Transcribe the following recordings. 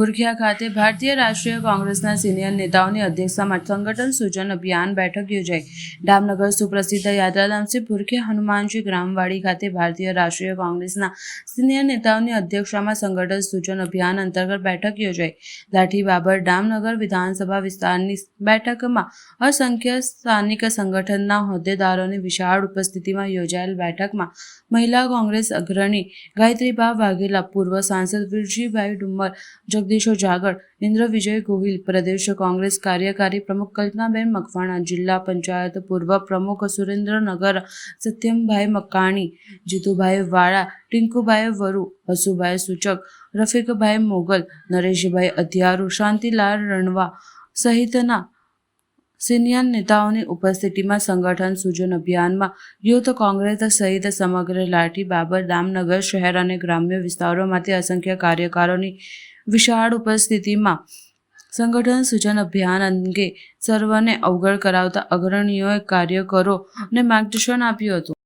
ભુરખિયા ખાતે ભારતીય રાષ્ટ્રીય કોંગ્રેસના સિનિયર નેતાઓની અધ્યક્ષતામાં સંગઠન સૂચન અભિયાન બેઠક યોજાઈ. ડામનગર સુપ્રસિદ્ધ યાત્રાધામથી ભુરખિયા હનુમાનજી ગ્રામવાડી ખાતે ભારતીય રાષ્ટ્રીય કોંગ્રેસના સિનિયર નેતાઓની અધ્યક્ષતામાં સંગઠન સૂચન અભિયાન અંતર્ગત બેઠક યોજાઈ. લાઠી બાબર ડામનગર વિધાનસભા વિસ્તારની બેઠકમાં અસંખ્ય સ્થાનિક સંગઠનના હોદ્દેદારોની વિશાળ ઉપસ્થિતિમાં યોજાયેલ બેઠકમાં મહિલા કોંગ્રેસ અગ્રણી ગાયત્રીબા વાઘેલા, પૂર્વ સાંસદ વિરજીભાઈ ડુમ્મર જગદીશો જાગળ ઇન્દ્ર વિજય ગોહિલ, પ્રદેશ કોંગ્રેસ કાર્યકારી પ્રમુખ કલ્પનાબેન મકવાણા, જિલ્લા પંચાયત પૂર્વ પ્રમુખ સુરેન્દ્રનગર, સત્યમભાઈ મકાણી, જીતુભાઈ વાળા, ટિંકુભાઈ વરુ, હસુભાઈ સૂચક, રફીકભાઈ મોગલ, નરેશભાઈ અધિયારુ શાંતિલાલ રણવા સહિતના સિનિયર નેતાઓની ઉપસ્થિતિમાં સંગઠન સૂચન અભિયાનમાં યુથ કોંગ્રેસ સહિત સમગ્ર લાઠી બાબર, દામનગર શહેર અને ગ્રામ્ય વિસ્તારોમાંથી અસંખ્ય કાર્યકરોની વિશાળ ઉપસ્થિતિમાં સંગઠન સૂચન અભિયાન અંગે સર્વને અવગણ કરાવતા અગ્રણીઓએ કાર્યકરોને માર્ગદર્શન આપ્યું હતું.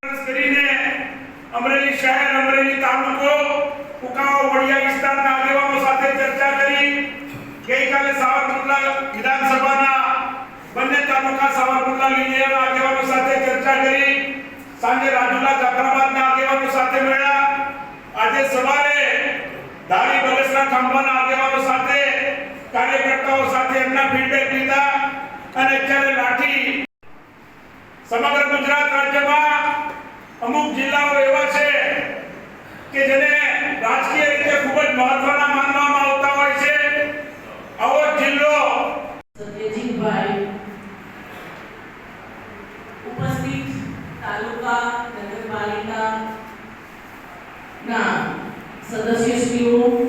સાથે મળ્યા. આજે સવારે બલેસના ખાંભાના આગેવાનો સાથે, કાર્યકર્તાઓ સાથે એમના ફીડબેક લીધા અને અત્યારે લાઠી સમગ્ર ગુજરાત રાજ્યમાં અમુક જિલ્લાઓ એવા છે કે જેને રાજકીય રીતે ખૂબ જ મહત્વના માનવામાં આવતા હોય છે. આવો જિલ્લો. સત્યજીતભાઈ ઉપસ્થિત તાલુકા નગરપાલિકા ના સદસ્યશ્રીઓ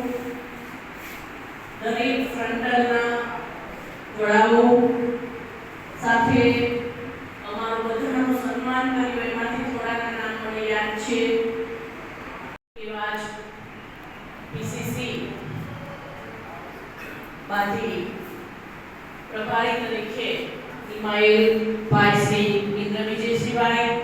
સાથે અમારું બધાનું છે. એવા જ પ્રભારી તરીકે નિમાયેલ ભાઈ ઇન્દ્ર વિજય વિજયસિંહભાઈ